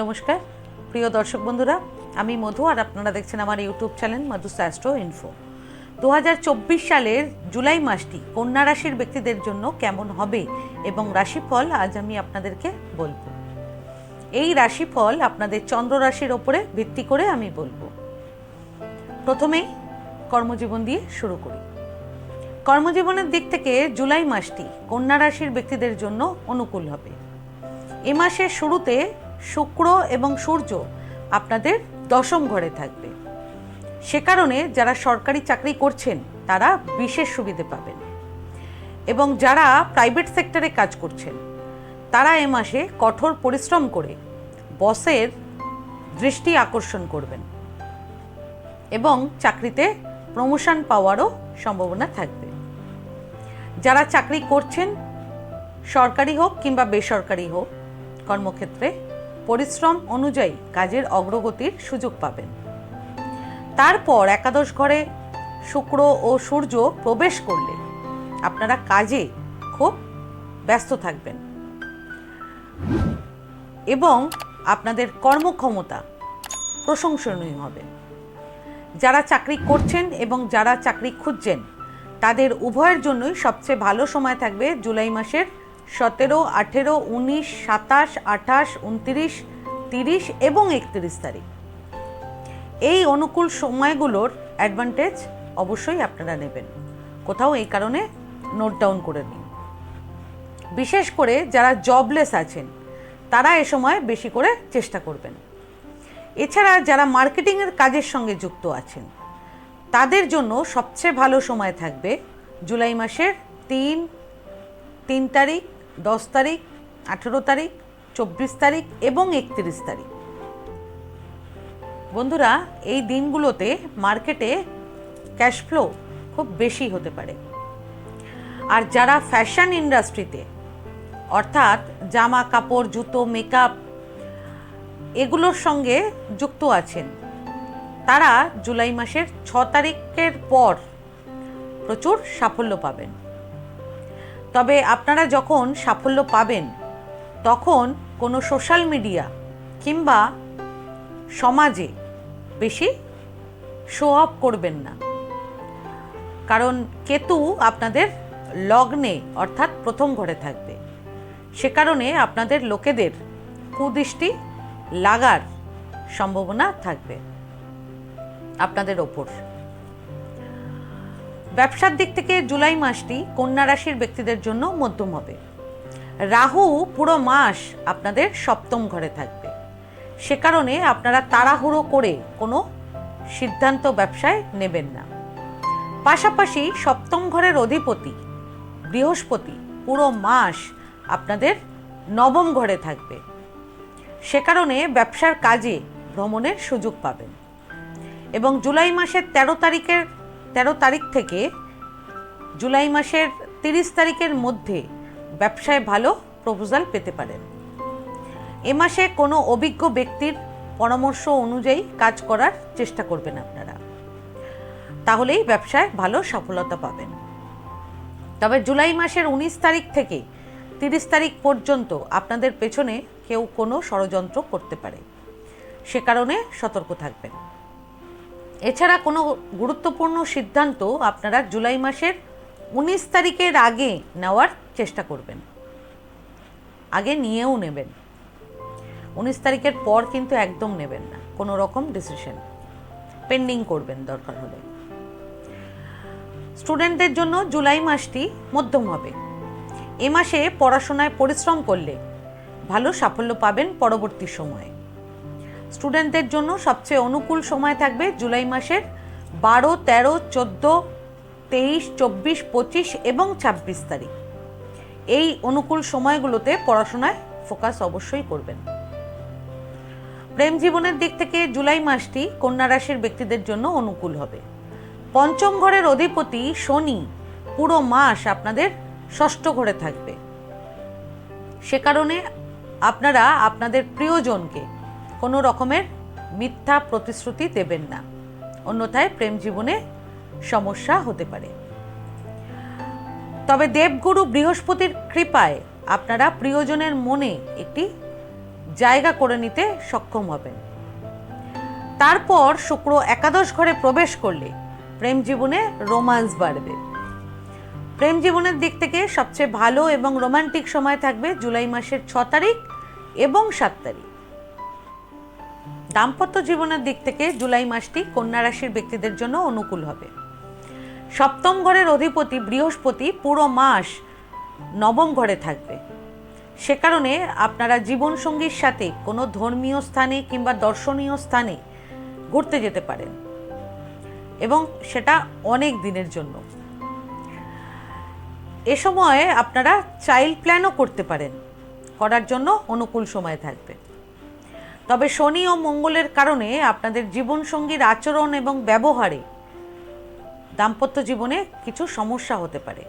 নমস্কার। প্রিয় দর্শক বন্ধুরা, আমি মধু আর আপনারা দেখছেন আমার ইউটিউব চ্যানেল মধু স্যাস্ট্রো ইনফো। দু হাজার চব্বিশ সালের জুলাই মাসটি কন্যা রাশির ব্যক্তিদের জন্য কেমন হবে এবং রাশিফল আজ আমি আপনাদেরকে বলব। এই রাশিফল আপনাদের চন্দ্র রাশির ওপরে ভিত্তি করে আমি বলব। প্রথমেই কর্মজীবন দিয়ে শুরু করি। কর্মজীবনের দিক থেকে জুলাই মাসটি কন্যা রাশির ব্যক্তিদের জন্য অনুকূল হবে। এ মাসের শুরুতে শুক্র এবং সূর্য আপনাদের দশম ঘরে থাকবে। সে কারণে যারা সরকারি চাকরি করছেন, তারা বিশেষ সুবিধে পাবেন। এবং যারা প্রাইভেট সেক্টরে কাজ করছেন, তারা এ মাসে কঠোর পরিশ্রম করে বসের দৃষ্টি আকর্ষণ করবেন এবং চাকরিতে প্রমোশন পাওয়ারও সম্ভাবনা থাকবে। যারা চাকরি করছেন, সরকারি হোক কিংবা বেসরকারি হোক, কর্মক্ষেত্রে পরিশ্রম অনুযায়ী কাজের অগ্রগতির সুযোগ পাবেন। তারপর একাদশ ঘরে শুক্র ও সূর্য প্রবেশ করলে আপনারা কাজে খুব ব্যস্ত থাকবেন এবং আপনাদের কর্মক্ষমতা প্রশংসনীয় হবে। যারা চাকরি করছেন এবং যারা চাকরি খুঁজছেন, তাদের উভয়ের জন্যই সবচেয়ে ভালো সময় থাকবে জুলাই মাসের সতেরো, আঠেরো, উনিশ, সাতাশ, আঠাশ, উনত্রিশ, তিরিশ এবং একত্রিশ তারিখ। এই অনুকূল সময়গুলোর অ্যাডভান্টেজ অবশ্যই আপনারা নেবেন। কোথাও এই কারণে নোট ডাউন করে নিন। বিশেষ করে যারা জবলেস আছেন, তারা এ সময় বেশি করে চেষ্টা করবেন। এছাড়া যারা মার্কেটিংয়ের কাজের সঙ্গে যুক্ত আছেন, তাদের জন্য সবচেয়ে ভালো সময় থাকবে জুলাই মাসের তিন তিন তারিখ দশ তারিখ, আঠেরো তারিখ, চব্বিশ তারিখ এবং একত্রিশ তারিখ। বন্ধুরা, এই দিনগুলোতে মার্কেটে ক্যাশ ফ্লো খুব বেশি হতে পারে। আর যারা ফ্যাশন ইন্ডাস্ট্রিতে, অর্থাৎ জামা কাপড়, জুতো, মেকআপ, এগুলোর সঙ্গে যুক্ত আছেন, তারা জুলাই মাসের ছ তারিখের পর প্রচুর সাফল্য পাবেন। তবে আপনারা যখন সাফল্য পাবেন, তখন কোনো সোশ্যাল মিডিয়া কিংবা সমাজে বেশি শো অফ করবেন না। কারণ কেতু আপনাদের লগ্নে অর্থাৎ প্রথম ঘরে থাকবে। সে কারণে আপনাদের লোকেদের কুদৃষ্টি লাগার সম্ভাবনা থাকবে আপনাদের ওপর। ব্যবসার দিক থেকে জুলাই মাসটি কন্যা রাশির ব্যক্তিদের জন্য মধ্যম হবে। রাহু পুরো মাস আপনাদের সপ্তম ঘরে থাকবে। সে কারণে আপনারা তাড়াহুড়ো করে কোনো সিদ্ধান্ত ব্যবসায় নেবেন না। পাশাপাশি সপ্তম ঘরের অধিপতি বৃহস্পতি পুরো মাস আপনাদের নবম ঘরে থাকবে। সে কারণে ব্যবসার কাজে ভ্রমণের সুযোগ পাবেন। এবং জুলাই মাসের ১৩ তারিখের ১৩ তারিখ থেকে জুলাই মাসের তিরিশ তারিখের মধ্যে ব্যবসায় ভালো প্রপোজাল পেতে পারেন। এ মাসে কোনো অভিজ্ঞ ব্যক্তির পরামর্শ অনুযায়ী কাজ করার চেষ্টা করবেন আপনারা। তাহলেই ব্যবসায় ভালো সফলতা পাবেন। তবে জুলাই মাসের উনিশ তারিখ থেকে তিরিশ তারিখ পর্যন্ত আপনাদের পেছনে কেউ কোনো ষড়যন্ত্র করতে পারে। সে কারণে সতর্ক থাকবেন। এছাড়া কোনো গুরুত্বপূর্ণ সিদ্ধান্ত আপনারা জুলাই মাসের উনিশ তারিখের আগে নেওয়ার চেষ্টা করবেন। আগে নিয়েও নেবেন। উনিশ তারিখের পর কিন্তু একদম নেবেন না। কোনো রকম ডিসিশন পেন্ডিং করবেন দরকার হলে। স্টুডেন্টদের জন্য জুলাই মাসটি মধ্যম হবে। এ মাসে পড়াশোনায় পরিশ্রম করলে ভালো সাফল্য পাবেন পরবর্তী সময়ে। স্টুডেন্টদের জন্য সবচেয়ে অনুকূল সময় থাকবে জুলাই মাসের বারো, তেরো, চোদ্দ, তেইশ, চব্বিশ, পঁচিশ এবং ছাব্বিশ তারিখ। এই অনুকূল সময়গুলোতে পড়াশোনায় ফোকাস অবশ্যই করবেন। প্রেম জীবনের দিক থেকে জুলাই মাসটি কন্যা রাশির ব্যক্তিদের জন্য অনুকূল হবে। পঞ্চম ঘরের অধিপতি শনি পুরো মাস আপনাদের ষষ্ঠ ঘরে থাকবে। সে কারণে আপনারা আপনাদের প্রিয়জনকে কোনো রকমের মিথ্যা প্রতিশ্রুতি দেবেন না। অন্যথায় প্রেম জীবনে সমস্যা হতে পারে। তবে দেবগুরু বৃহস্পতির কৃপায় আপনারা প্রিয়জনের মনে একটি জায়গা করে নিতে সক্ষম হবেন। তারপর শুক্র একাদশ ঘরে প্রবেশ করলে প্রেম জীবনে রোমান্স বাড়বে। প্রেম জীবনের দিক থেকে সবচেয়ে ভালো এবং রোমান্টিক সময় থাকবে জুলাই মাসের ছ তারিখ এবং সাত তারিখ। দাম্পত্য জীবনের দিক থেকে জুলাই মাসটি কন্যা রাশির ব্যক্তিদের জন্য অনুকূল হবে। সপ্তম ঘরের অধিপতি বৃহস্পতি পুরো মাস নবম ঘরে থাকবে। সে কারণে আপনারা জীবনসঙ্গীর সাথে কোনো ধর্মীয় স্থানে কিংবা দর্শনীয় স্থানে ঘুরতে যেতে পারেন। এবং সেটা অনেক দিনের জন্য। এ সময়ে আপনারা চাইল্ড প্ল্যানও করতে পারেন। করার জন্য অনুকূল সময় থাকবে। তবে শনি ও মঙ্গলের কারণে আপনাদের জীবনসঙ্গীর আচরণ এবং ব্যবহারে দাম্পত্য জীবনে কিছু সমস্যা হতে পারে।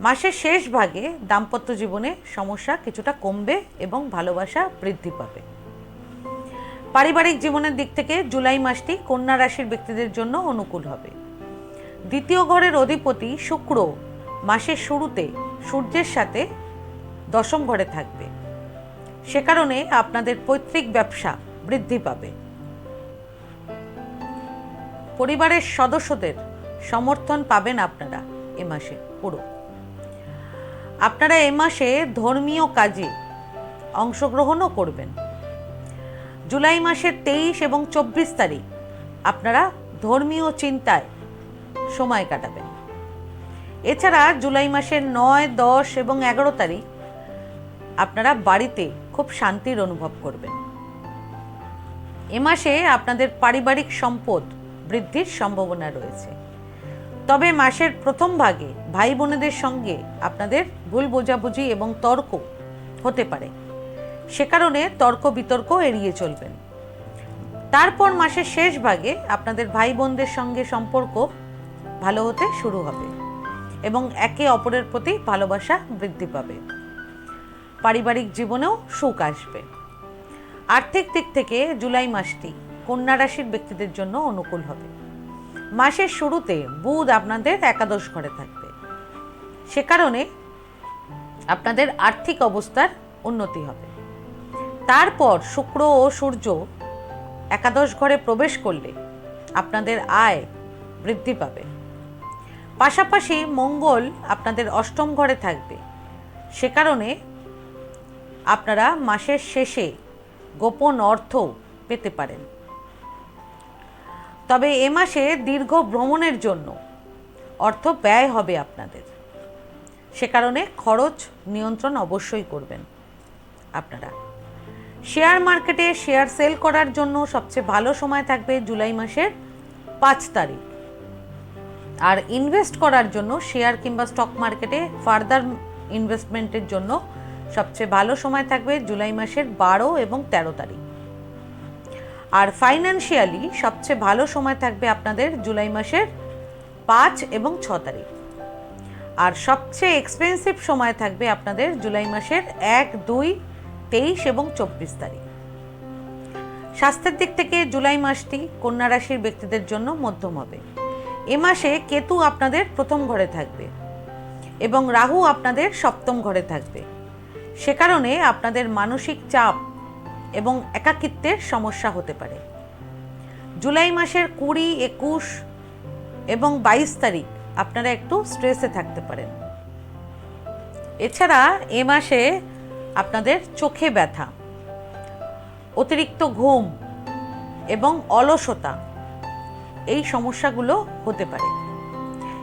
মাসের শেষ ভাগে দাম্পত্য জীবনে সমস্যা কিছুটা কমবে এবং ভালোবাসা বৃদ্ধি পাবে। পারিবারিক জীবনের দিক থেকে জুলাই মাসটি কন্যা রাশির ব্যক্তিদের জন্য অনুকূল হবে। দ্বিতীয় ঘরের অধিপতি শুক্র মাসের শুরুতে সূর্যের সাথে দশম ঘরে থাকবে। সে কারণে আপনাদের পৈতৃক ব্যবসা বৃদ্ধি পাবে। পরিবারের সদস্যদের সমর্থন পাবেন আপনারা এ মাসে পুরো। আপনারা এ মাসে ধর্মীয় কাজে অংশগ্রহণও করবেন। জুলাই মাসের তেইশ এবং চব্বিশ তারিখ আপনারা ধর্মীয় চিন্তায় সময় কাটাবেন। এছাড়া জুলাই মাসের নয়, দশ এবং এগারো তারিখ আপনারা বাড়িতে খুব শান্তির অনুভব করবেন। এ মাসে আপনাদের পারিবারিক সম্পদ বৃদ্ধির সম্ভাবনা রয়েছে। তবে মাসের প্রথম ভাগে ভাই বোনেদের সঙ্গে আপনাদের ভুল বোঝাবুঝি এবং তর্ক হতে পারে। সে কারণে তর্ক বিতর্ক এড়িয়ে চলবেন। তারপর মাসের শেষ ভাগে আপনাদের ভাই বোনদের সঙ্গে সম্পর্ক ভালো হতে শুরু হবে এবং একে অপরের প্রতি ভালোবাসা বৃদ্ধি পাবে। পারিবারিক জীবনেও সুখ আসবে। আর্থিক দিক থেকে জুলাই মাসটি কন্যা রাশির ব্যক্তিদের জন্য অনুকূল হবে। মাসের শুরুতে বুধ আপনাদের একাদশ ঘরে থাকবে। সে কারণে আপনাদের আর্থিক অবস্থার উন্নতি হবে। তারপর শুক্র ও সূর্য একাদশ ঘরে প্রবেশ করলে আপনাদের আয় বৃদ্ধি পাবে। পাশাপাশি মঙ্গল আপনাদের অষ্টম ঘরে থাকবে। সে কারণে আপনারা মাসের শেষে গোপন অর্থ পেতে পারেন। তবে এ মাসে দীর্ঘ ভ্রমণের জন্য অর্থ ব্যয় হবে আপনাদের। সে কারণে খরচ নিয়ন্ত্রণ অবশ্যই করবেন আপনারা। শেয়ার মার্কেটে শেয়ার সেল করার জন্য সবচেয়ে ভালো সময় থাকবে জুলাই মাসের পাঁচ তারিখ। আর ইনভেস্ট করার জন্য শেয়ার কিংবা স্টক মার্কেটে ফার্দার ইনভেস্টমেন্টের জন্য সবচেয়ে ভালো সময় থাকবে জুলাই মাসের বারো এবং তেরো তারিখ। আর ফাইন্যান্সিয়ালি সবচেয়ে ভালো সময় থাকবে আপনাদের জুলাই মাসের পাঁচ এবং ছ তারিখ। আর সবচেয়ে এক্সপেন্সিভ সময় থাকবে আপনাদের জুলাই মাসের এক, দুই, তেইশ এবং চব্বিশ তারিখ। স্বাস্থ্যের দিক থেকে জুলাই মাসটি কন্যা রাশির ব্যক্তিদের জন্য মধ্যম হবে। এ মাসে কেতু আপনাদের প্রথম ঘরে থাকবে এবং রাহু আপনাদের সপ্তম ঘরে থাকবে। সে কারণে আপনাদের মানসিক চাপ এবং একাকিত্বের সমস্যা হতে পারে। জুলাই মাসের কুড়ি, একুশ এবং বাইশ তারিখ আপনারা একটু স্ট্রেসে থাকতে পারেন। এছাড়া এ মাসে আপনাদের চোখে ব্যথা, অতিরিক্ত ঘুম এবং অলসতা, এই সমস্যাগুলো হতে পারে।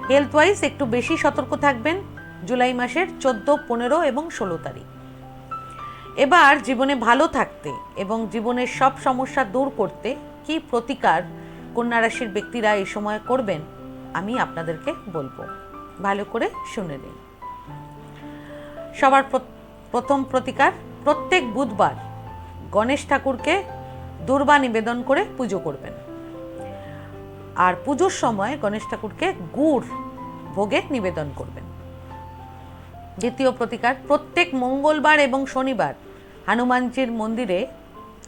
হেলথ ওয়াইজ একটু বেশি সতর্ক থাকবেন জুলাই মাসের চোদ্দ, পনেরো এবং ষোলো তারিখ। এবার জীবনে ভালো থাকতে এবং জীবনের সব সমস্যা দূর করতে কি প্রতিকার কন্যা রাশির ব্যক্তিরা এই সময় করবেন, আমি আপনাদেরকে বলব। ভালো করে শুনে নিন। সবার প্র- প্রথম প্রতিকার, প্রত্যেক বুধবার গণেশ ঠাকুরকে দুর্বা নিবেদন করে পুজো করবেন। আর পুজোর সময় গণেশ ঠাকুরকে গুড় ভোগে নিবেদন করবেন। দ্বিতীয় প্রতিকার প্রত্যেক মঙ্গলবার এবং শনিবার হনুমানজির মন্দিরে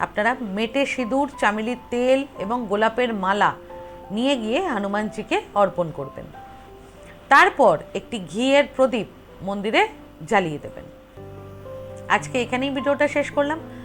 আপনারা মেটে সিঁদুর চামেলির তেল এবং গোলাপের মালা নিয়ে গিয়ে হনুমানজিকে অর্পণ করবেন। তারপর একটি ঘিয়ের প্রদীপ মন্দিরে জ্বালিয়ে দেবেন। আজকে এখানেই ভিডিওটা শেষ করলাম।